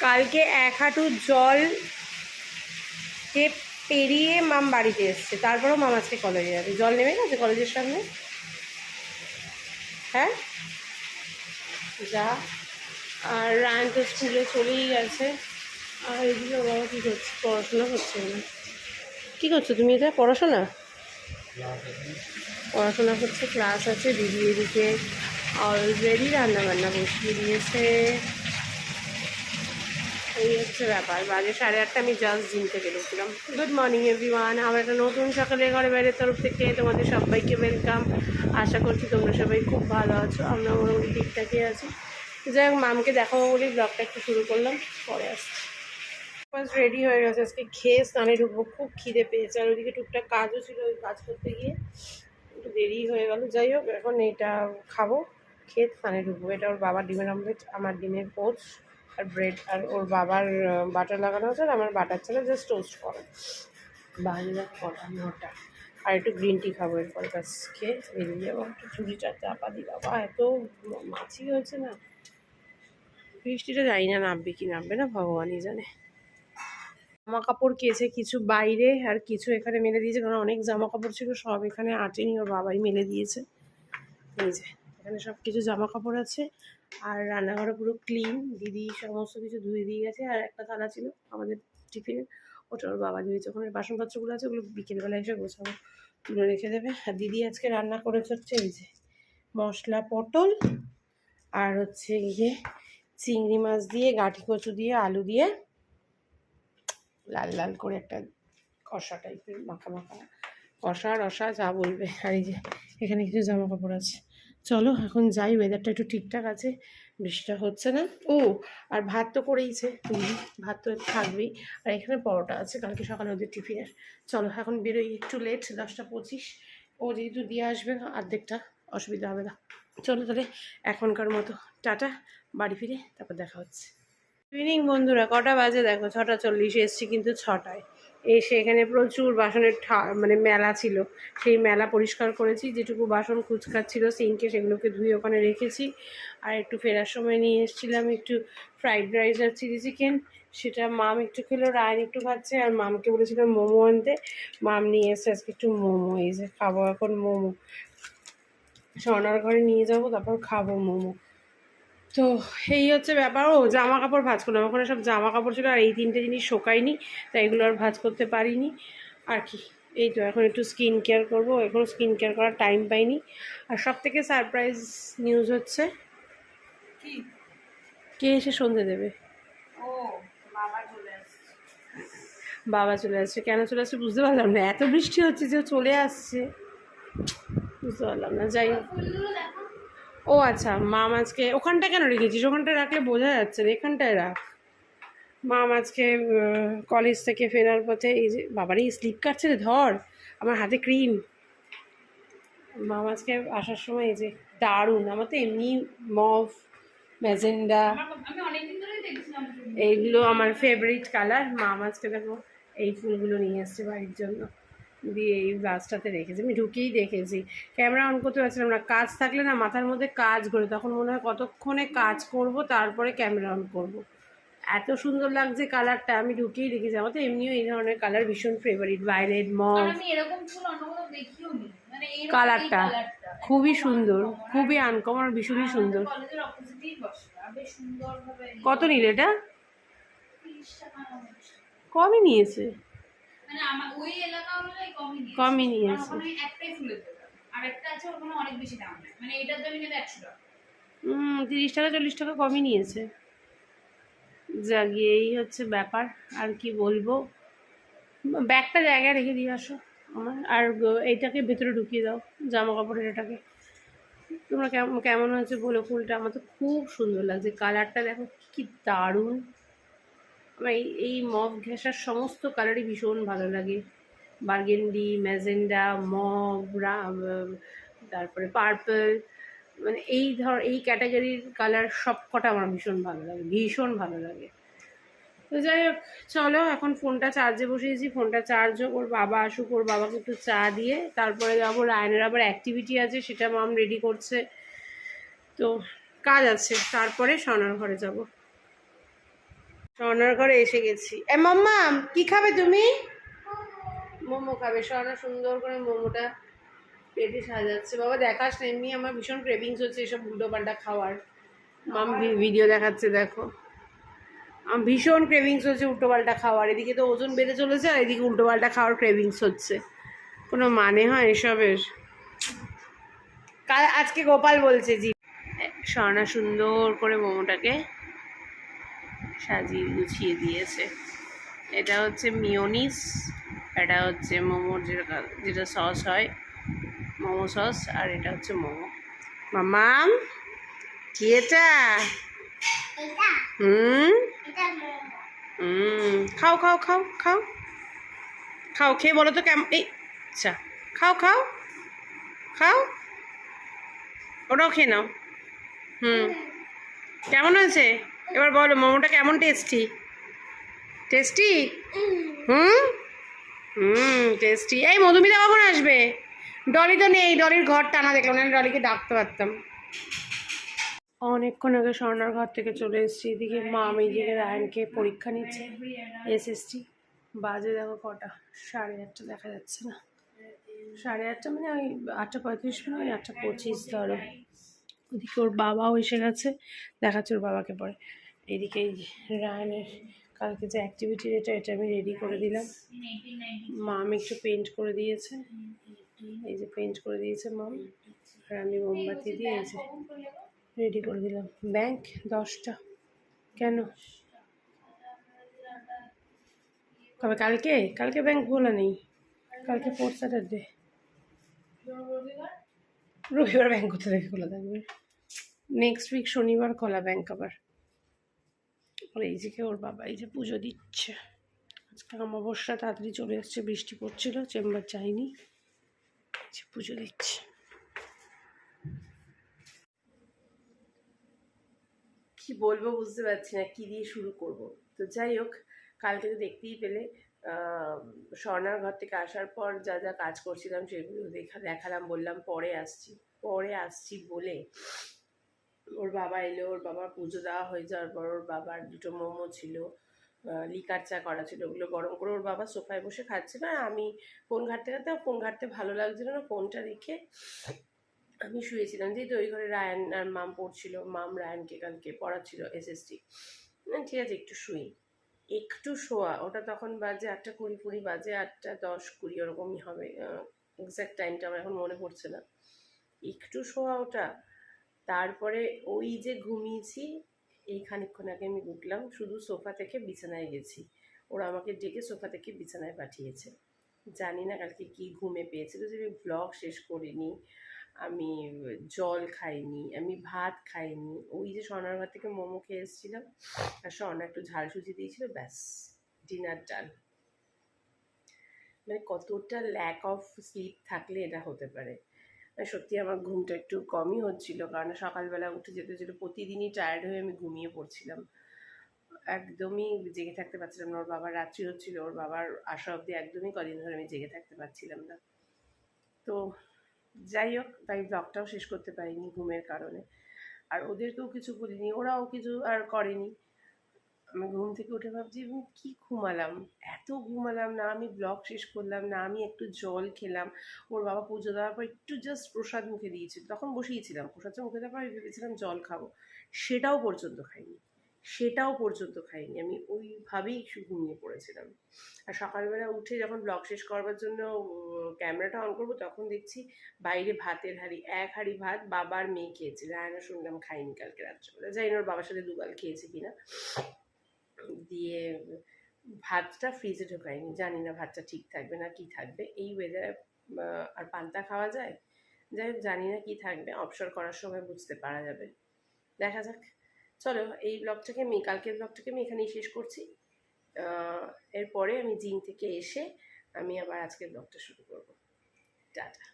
কালকে এক হাঁটু জল কে পেরিয়ে মাম বাড়িতে এসছে। তারপরেও মাম আজকে কলেজে যাবে। জল নেমে গেছে কলেজের সামনে? হ্যাঁ? যা। আর রায়ন তো স্কুলে চলেই গেছে। আর ওর বাবা কী করছে? পড়াশোনা করছে না। কী করছ তুমি এটা পড়াশোনা? পড়াশোনা করছে ক্লাস আছে, দিদি এদিকে অলরেডি রান্নাবান্না বসিয়ে দিয়েছে। এই হচ্ছে ব্যাপার। বাজে সাড়ে আটটা, আমি জাস্ট জিম থেকে ঢুকলাম। গুড মর্নিং এভরিওয়ান আমার একটা নতুন সকালে ঘরে বাইরের তরফ থেকে তোমাদের সবাইকে ওয়েলকাম আশা করছি তোমরা সবাই খুব ভালো আছো। আমরা মোটামুটি ঠিকঠাকই আছি। যাই হোক মামকে দেখাবো বলে ব্লগটা একটু শুরু করলাম। পরে আসছি। বাস রেডি হয়ে গেছে। আজকে খেয়ে স্নানে ঢুকবো। খুব খিদে পেয়েছে। আর ওইদিকে টুকটাক কাজও ছিল ওই কাজ করতে গিয়ে। একটু দেরি হয়ে গেল। যাই হোক, এখন এটা খাব। খেয়ে স্নানে ঢুকবো। এটা ওর বাবার ডিমের অমলেট আমার ডিমের পোচ আর ব্রেড আর ওর বাবার বাটার লাগানো আছে আর আমার বাটার ছেলে জাস্ট টোস্ট করে। বাজে কটা, নটা। আর একটু গ্রিন টি খাব এরপর, ব্যাস, খেয়ে বেরিয়ে যাব। একটু চুরিটা চাপা দিই বাবা এত মাছি হয়েছে না। বৃষ্টিটা জানি না নামবে কি নামবে না, ভগবানই জানে। জামা কাপড় কেছে কিছু বাইরে আর কিছু এখানে মেলে দিয়েছে, কারণ অনেক জামা কাপড় ছিল, সব এখানে আটেনি, ওর বাবাই মেলে দিয়েছে। এই যে, এখানে সব কিছু জামা কাপড় আছে। আর রান্নাঘরে পুরো ক্লিন দিদি সমস্ত কিছু ধুয়ে দিয়ে গেছে, আর একটা থালা ছিল আমাদের টিফিনের ওটা ওর বাবা ধুয়েছে ওখানে বাসনপত্রগুলো আছে, ওগুলো বিকেলবেলা এসে গোছাবো, তুলে রেখে দেবে। আর দিদি আজকে রান্না করেছে হচ্ছে এই যে মশলা পটল আর হচ্ছে গিয়ে চিংড়ি মাছ দিয়ে গাঁঠি কচু দিয়ে, আলু দিয়ে লাল লাল করে একটা কষা টাইপের মাখা মাখা, কষা রসা যা বলবে। আর এই যে এখানে কিছু জামা কাপড় আছে। চলো, এখন যাই ওয়েদারটা একটু ঠিকঠাক আছে, বৃষ্টিটা হচ্ছে না। ও, আর ভাত তো করেইছে ভাত তো থাকবেই। আর এখানে পরোটা আছে, কালকে সকালে ওদের টিফিনের চলো, এখন বেরোই একটু লেট দশটা পঁচিশ। ও যেহেতু দিয়ে আসবে অর্ধেকটা অসুবিধা হবে না। চলো তাহলে, এখনকার মতো টাটা, বাড়ি ফিরে, তারপর দেখা হচ্ছে। ইভিনিং বন্ধুরা, কটা বাজে? দেখো, ছটা চল্লিশে, এসছি কিন্তু ছটায়। এসে এখানে প্রচুর বাসনের মানে মেলা ছিল। সেই মেলা পরিষ্কার করেছি, যেটুকু বাসন ছিল, সিঙ্কে সেগুলোকে ধুয়ে ওখানে রেখেছি। আর একটু ফেরার সময় নিয়ে এসেছিলাম একটু ফ্রাইড রাইস আর চিলি চিকেন। সেটা মাম একটু খেলো, রায়ন একটু খাচ্ছে, আর মামকে বলেছিলাম মোমো আনতে। মাম নিয়ে এসে আজকে একটু মোমো, এই যে খাব এখন মোমো। সোনার ঘরে নিয়ে যাব, তারপর খাব মোমো। তো এই হচ্ছে ব্যাপার। ও জামা কাপড় ভাজ করলাম। ওখানে সব জামা কাপড় ছিল আর এই তিনটে জিনিস শোকায়নি তাই এগুলো আর ভাজ করতে পারিনি। আর কি এই তো এখন একটু স্কিন কেয়ার করব। এখনও স্কিন কেয়ার করার টাইম পাইনি। আর সব থেকে সারপ্রাইজ নিউজ হচ্ছে কে? এসে সন্ধে দেবে? ও বাবা চলে আসছে। বাবা চলে আসছে। কেন চলে আসছে বুঝতে পারলাম না। এত বৃষ্টি হচ্ছে যে চলে আসছে। বুঝতে পারলাম না। যাই হোক। ও আচ্ছা মা মাছকে ওখানটা কেন রেখেছিস? ওখানটা রাখলে বোঝা যাচ্ছে না, এখানটায় রাখ। মা মাছকে কলেজ থেকে ফেরার পথে এই যে বাবারই স্লিপ কাটছে রে ধর, আমার হাতে ক্রিম মা মাছকে আসার সময় এই যে, দারুণ, আমার তো এমনি মভ ম্যাজেন্ডা। এইগুলো আমার ফেভারিট কালার মা মাছকে দেখো, এই ফুলগুলো নিয়ে এসছে বাড়ির জন্য। দিয়ে এই গাছটাতে রেখেছি। আমি ঢুকেই দেখেছি। ক্যামেরা অন করতে পারছিলাম না। কাজ থাকলে না মাথার মধ্যে কাজ করে তখন মনে হয় কতক্ষণে কাজ করব তারপরে ক্যামেরা অন করব। এত সুন্দর লাগছে কালারটা। আমি ঢুকেই দেখেছি। আমার তো এমনিও এই ধরনের কালার ভীষণ ফেভারিট ভায়োলেট মানে এই কালারটা খুবই সুন্দর। খুবই আনকমন আর ভীষণই সুন্দর। কত নিল এটা? 30 টাকা হচ্ছে। কমই নিয়েছে। মানে আমার ওই এলাকা অনুযায়ী কমই নিয়েছে কমই একটাই ফুলের দোকান। আর একটা আছে ওখানে অনেক বেশি দাম। মানে এটার দামই নেবে একশো টাকা। হুম তিরিশ টাকা চল্লিশ টাকা কমই নিয়েছে জাগিয়ে এই হচ্ছে ব্যাপার। আর কি বলব? ব্যাগটা জায়গায় রেখে দিয়ে আসো আমার। আর এইটাকে ভেতরে ঢুকিয়ে দাও জামা কাপড়ের এটাকে। তোমরা কেমন কেমন হয়েছে বলো ফুলটা? আমার তো খুব সুন্দর লাগছে। কালারটা দেখো কি দারুণ। এই এই মভ ঘেঁষার সমস্ত কালারই ভীষণ ভালো লাগে। বার্গেন্ডি ম্যাজেন্ডা মভ তারপরে পার্পল মানে এই ধর, এই ক্যাটাগরির কালার সব কটা আমার ভীষণ ভালো লাগে, ভীষণ ভালো লাগে। তো যাই হোক, চলো এখন ফোনটা চার্জে বসিয়েছি, ফোনটা চার্জ হোক ওর বাবা আসুক, ওর বাবাকে একটু চা দিয়ে, তারপরে যাব রায়নের আবার অ্যাক্টিভিটি আছে, সেটা মাম রেডি করছে। তো কাজ আছে, তারপরে সোনার ঘরে যাব। স্বর্ণার ঘরে এসে গেছি। এ, মাম্মা, কি খাবে তুমি? মোমো খাবে। স্বর্ণা সুন্দর করে মোমোটা পেটে সাজাচ্ছে। বাবা, দেখাস না, এমনি আমার ভীষণ ক্রেভিংস হচ্ছে এসব উল্টো পাল্টা খাওয়ার। মাম ভিডিও দেখাচ্ছে, দেখো। আমার ভীষণ ক্রেভিংস হচ্ছে উল্টো পাল্টা খাওয়ার। এদিকে তো ওজন বেড়ে চলেছে আর এদিকে উল্টো পাল্টা খাওয়ার ক্রেভিংস হচ্ছে। কোনো মানে হয় এসবের? কাল আজকে গোপাল বলছে জি। স্বর্ণা সুন্দর করে মোমোটাকে সাজিয়ে গুছিয়ে দিয়েছে। এটা হচ্ছে মিওনিস এটা হচ্ছে মোমোর যেটা যেটা সস হয় মোমো সস আর এটা হচ্ছে মোমো। মামাম কি এটা। হুম? হুম খাও খাও খাও খাও। খাও খেয়ে বলো তো কেমন এই আচ্ছা খাও খাও খাও। ওটাও খেয়ে নাও। হুম। কেমন হয়েছে? এবার বলো, মোমোটা কেমন টেস্টি টেস্টি হুম? হুম টেস্টি এই মধুমিতা কখন আসবে? ডলি তো নেই, ডলির ঘর টানা দেখলাম না ডলিকে ডাকতে পারতাম। অনেকক্ষণ আগে স্বর্ণার ঘর থেকে চলে এসেছি, এদিকে মা আমি রায়নকে পরীক্ষা নিচ্ছে। এসএসটি বাজে দেখো কটা, সাড়ে আটটা দেখা যাচ্ছে না। সাড়ে আটটা মানে ওই আটটা পঁয়ত্রিশ মানে ওই আটটা পঁচিশ ধরো। ওদিকে ওর বাবাও এসে গেছে, দেখাচ্ছে ওর বাবাকে পরে। এদিকে রায়নের কালকে যে অ্যাক্টিভিটি এটা এটা আমি রেডি করে দিলাম। মা আমি একটু পেন্ট করে দিয়েছে। এই যে পেন্ট করে দিয়েছে মাম আর আমি মোমবাতি দিয়ে এই যে রেডি করে দিলাম। ব্যাংক দশটা। কেন? কবে? কালকে? কালকে ব্যাংক খোলা নেই। কালকে ফোর্থ স্যাটারডে রবিবার ব্যাংক কোথা থেকে খোলা থাকবে? নেক্সট উইক শনিবার খোলা ব্যাংক আবার। আর এই যে ওর বাবা এই যে পুজো দিচ্ছে। আজকে অমাবস্যা, তাড়াতাড়ি চলে এসছে বৃষ্টি পড়ছিল, চেম্বার যায়নি। যে পুজো দিচ্ছে। কি বলব বুঝতে পারছি না, কি দিয়ে শুরু করব? তো যাই হোক, কালকে তো দেখতেই পেলে স্বর্ণার ঘর থেকে আসার পর যা যা কাজ করছিলাম সেগুলো দেখা, দেখালাম, বললাম পরে আসছি পরে আসছি বলে ওর বাবা এলো, ওর বাবার পুজো দেওয়া হয়ে যাওয়ার পর ওর বাবার দুটো মোমো ছিল লিকার চা করা ছিল, ওগুলো গরম করে ওর বাবা সোফায় বসে খাচ্ছে। না আমি ফোন ঘাটতে ঘাটতে ফোন ঘাটতে ভালো লাগছিল না, ফোনটা রেখে আমি শুয়েছিলাম। যেহেতু ওই ঘরে রায়ান আর মাম পড়ছিল, মাম রায়ানকে কালকে পড়াচ্ছিল এসএসটি ঠিক আছে, একটু শুই। একটু শোয়া, ওটা তখন বাজে আটটা কুড়ি কুড়ি বাজে আটটা দশ কুড়ি, ওরকমই হবে এক্স্যাক্ট টাইমটা আমার এখন মনে পড়ছে না। একটু শোয়া ওটা। তারপরে ওই যে ঘুমিয়েছি, এই খানিকক্ষণ আগে আমি উঠলাম, শুধু সোফা থেকে বিছানায় গেছি। ওরা আমাকে ডেকে সোফা থেকে বিছানায় পাঠিয়েছে। জানি না কালকে কি ঘুমে পেয়েছিল যে আমি ব্লগ শেষ করিনি, আমি জল খাইনি, আমি ভাত খাইনি, ওই যে স্বর্ণার ঘর থেকে মোমো খেয়ে এসেছিলাম, আর স্বর্ণা একটু ঝাল সুজি দিয়েছিল, ব্যাস, ডিনার ডাল মানে কতটা ল্যাক অফ স্লিপ থাকলে এটা হতে পারে। সত্যি আমার ঘুমটা একটু কমই হচ্ছিল, কারণ সকালবেলা উঠে যেতে যেতে প্রতিদিনই টায়ার্ড হয়ে আমি ঘুমিয়ে পড়ছিলাম। একদমই জেগে থাকতে পারছিলাম না, ওর বাবার রাত্রি হচ্ছিল ওর বাবার আসা অবধি একদমই কদিন ধরে আমি জেগে থাকতে পারছিলাম না। তো যাই হোক, তাই ব্লগটাও শেষ করতে পারিনি ঘুমের কারণে। আর ওদেরকেও কিছু বলিনি, ওরাও কিছু আর করেনি। আমি ঘুম থেকে উঠে ভাবছি আমি কি ঘুমালাম? এত ঘুমালাম না, আমি ব্লগ শেষ করলাম না, আমি একটু জল খেলাম। ওর বাবা পুজো দেওয়ার পর একটু জাস্ট প্রসাদ মুখে দিয়েছিল। তখন বসিয়েছিলাম প্রসাদটা মুখে দেওয়ার পর আমি ভেবেছিলাম, জল খাব। সেটাও পর্যন্ত খাইনি। সেটাও পর্যন্ত খাইনি। আমি ওইভাবেই একটু ঘুমিয়ে পড়েছিলাম। আর সকালবেলা উঠে যখন ব্লগ শেষ করবার জন্য ক্যামেরাটা অন করব, তখন দেখছি বাইরে ভাতের হাঁড়ি, এক হাঁড়ি ভাত বাবার মেয়ে খেয়েছে। রায়না শুনলাম খাইনি কালকে রাত্রেবেলা। জানি না ওর বাবার সাথে দুগাল খেয়েছে কিনা। দিয়ে ভাতটা ফ্রিজে ঢোকাইনি জানি না ভাতটা ঠিক থাকবে না কি থাকবে। এই ওয়েদারে আর পান্তা খাওয়া যায়? যাই হোক জানি না কি থাকবে, অবসর করার সময় বুঝতে পারা যাবে। দেখা যাক। চলো, এই ব্লগটাকে আমি, কালকের ব্লগটাকে আমি এখানেই শেষ করছি। এরপরে আমি জিম থেকে এসে আমি আবার আজকের ব্লগটা শুরু করব। টাটা।